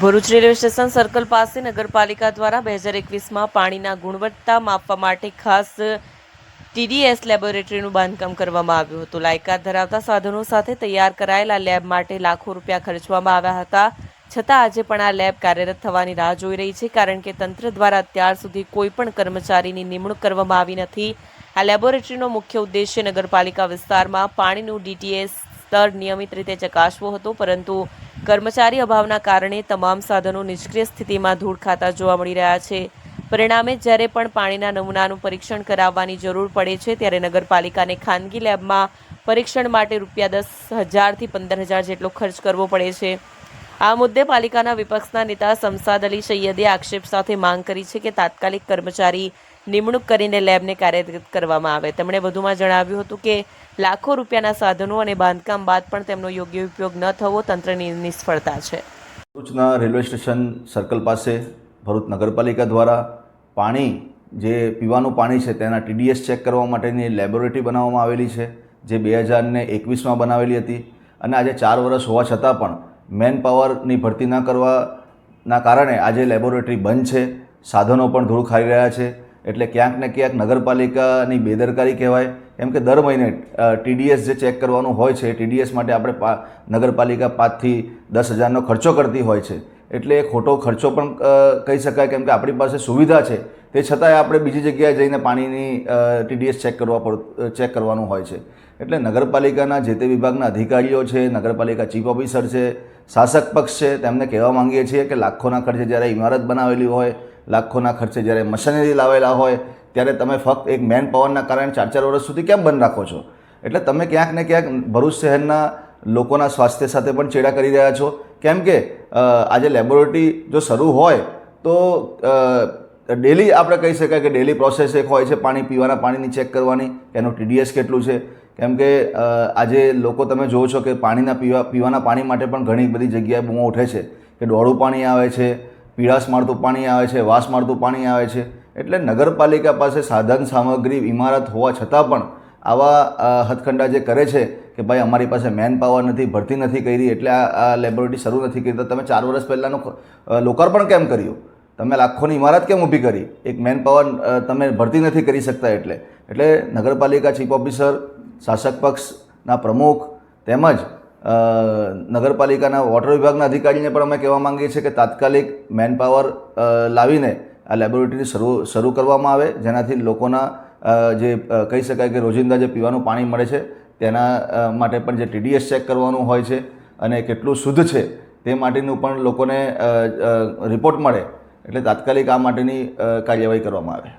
Bharuch railway station circle પાસે નગરપાલિકા દ્વારા બે હજાર એકવીસમાં પાણીના ગુણવત્તા માપવા માટે ખાસ ટીડીએસ લેબોરેટરીનું બાંધકામ કરવામાં આવ્યું હતું. લાયકાત ધરાવતા સાધનો સાથે તૈયાર કરાયેલા લેબ માટે લાખો રૂપિયા ખર્ચવામાં આવ્યા હતા. છતાં આજે પણ આ લેબ કાર્યરત થવાની રાહ જોઈ રહી છે કારણ કે તંત્ર દ્વારા અત્યાર સુધી કોઈ પણ કર્મચારીની નિમણૂક કરવામાં આવી નથી. આ લેબોરેટરીનો મુખ્ય ઉદ્દેશ્ય નગરપાલિકા વિસ્તારમાં પાણીનું ડીટીએસ સ્તર નિયમિત રીતે ચકાસવો હતો, પરંતુ કર્મચારી અભાવના કારણે તમામ સાધનો નિષ્ક્રિય સ્થિતિમાં ધૂળ ખાતા જોવા મળી રહ્યા છે. પરિણામે જ્યારે પણ પાણીના નમૂનાનું પરીક્ષણ કરાવવાની જરૂર પડે છે, ત્યારે નગરપાલિકાને ખાનગી લેબમાં પરીક્ષણ માટે રૂપિયા દસ હજારથી પંદર હજાર જેટલો ખર્ચ કરવો પડે છે. આ મુદ્દે પાલિકાના વિપક્ષના નેતા સમસાદ અલી સૈયદે આક્ષેપ સાથે માંગ કરી છે કે તાત્કાલિક કર્મચારી નિમણૂક કરીને લેબને કાર્યરત કરવામાં આવે. તેમણે વધુમાં જણાવ્યું હતું કે લાખો રૂપિયાના સાધનો અને બાંધકામ બાદ પણ તેમનો યોગ્ય ઉપયોગ ન થવો તંત્રની નિષ્ફળતા છે. ભરૂચના રેલવે સ્ટેશન સર્કલ પાસે ભરૂચ નગરપાલિકા દ્વારા પાણી, જે પીવાનું પાણી છે તેના ટીડીએસ ચેક કરવા માટેની લેબોરેટરી બનાવવામાં આવેલી છે, જે બે હજારને એકવીસમાં બનાવેલી હતી. અને આજે ચાર વર્ષ હોવા છતાં પણ મેન પાવરની ભરતી ના કરવાના કારણે આજે લેબોરેટરી બંધ છે. સાધનો પણ ધૂળ ખાઈ રહ્યા છે. એટલે ક્યાંક ને ક્યાંક નગરપાલિકાની બેદરકારી કહેવાય. એમ કે દર મહિને ટીડીએસ જે ચેક કરવાનું હોય છે ટીડીએસ માટે આપણે નગરપાલિકા પાંચથી દસ હજારનો ખર્ચો કરતી હોય છે. એટલે એ ખોટો ખર્ચો પણ કહી શકાય કેમ કે આપણી પાસે સુવિધા છે. તે છતાંય આપણે બીજી જગ્યાએ જઈને પાણીની ટીડીએસ ચેક કરવા પડ ચેક કરવાનું હોય છે. એટલે નગરપાલિકાના જે તે વિભાગના અધિકારીઓ છે, નગરપાલિકા ચીફ ઓફિસર છે, શાસક પક્ષ છે, તેમને કહેવા માંગીએ છીએ કે લાખોના ખર્ચે જ્યારે ઇમારત બનાવેલી હોય, લાખોના ખર્ચે જ્યારે મશીનરી લાવેલા હોય, ત્યારે તમે ફક્ત એક મેન પાવરના કારણે ચાર ચાર વર્ષ સુધી કેમ બંધ રાખો છો? એટલે તમે ક્યાંક ને ક્યાંક ભરૂચ શહેરના લોકોના સ્વાસ્થ્ય સાથે પણ ચેડા કરી રહ્યા છો. કેમ કે આજે લેબોરેટરી જો શરૂ હોય, તો ડેલી આપણે કહી શકાય કે ડેલી પ્રોસેસ એક હોય છે, પાણી પીવાના, પાણીની ચેક કરવાની એનું ટીડીએસ કેટલું છે. કેમ કે આજે લોકો તમે જુઓ છો કે પાણીના પીવા, પીવાના પાણી માટે પણ ઘણી બધી જગ્યાએ બૂમો ઉઠે છે. કે ડોળું પાણી આવે છે, પીળાશ મારતું પાણી આવે છે, વાસ મારતું પાણી આવે છે. એટલે નગરપાલિકા પાસે સાધન, સામગ્રી, ઇમારત હોવા છતાં પણ આવા હથખંડા જે કરે છે કે ભાઈ અમારી પાસે મેન પાવર નથી, ભરતી નથી કરી, એટલે આ લેબોરેટરી શરૂ નથી કરી. તો તમે ચાર વર્ષ પહેલાંનું લોકાર્પણ કેમ કર્યું? તમે લાખોની ઇમારત કેમ ઊભી કરી? એક મેન પાવર તમે ભરતી નથી કરી શકતા એટલે. એટલે નગરપાલિકા ચીફ ઓફિસર શાસક પક્ષના પ્રમુખ તેમજ નગરપાલિકાના વોટર વિભાગના અધિકારીને પણ અમે કહેવા માંગીએ છીએ કે તાત્કાલિક મેન પાવર લાવીને આ લેબોરેટરી શરૂ શરૂ કરવામાં આવે. જેનાથી લોકોના જે કહી શકાય કે રોજિંદા જે પીવાનું પાણી મળે છે, તેના માટે પણ જે ટીડીએસ ચેક કરવાનું હોય છે અને કેટલું શુદ્ધ છે તે માટેનું પણ લોકોને રિપોર્ટ મળે. એટલે તાત્કાલિક આ માટેની કાર્યવાહી કરવામાં આવે.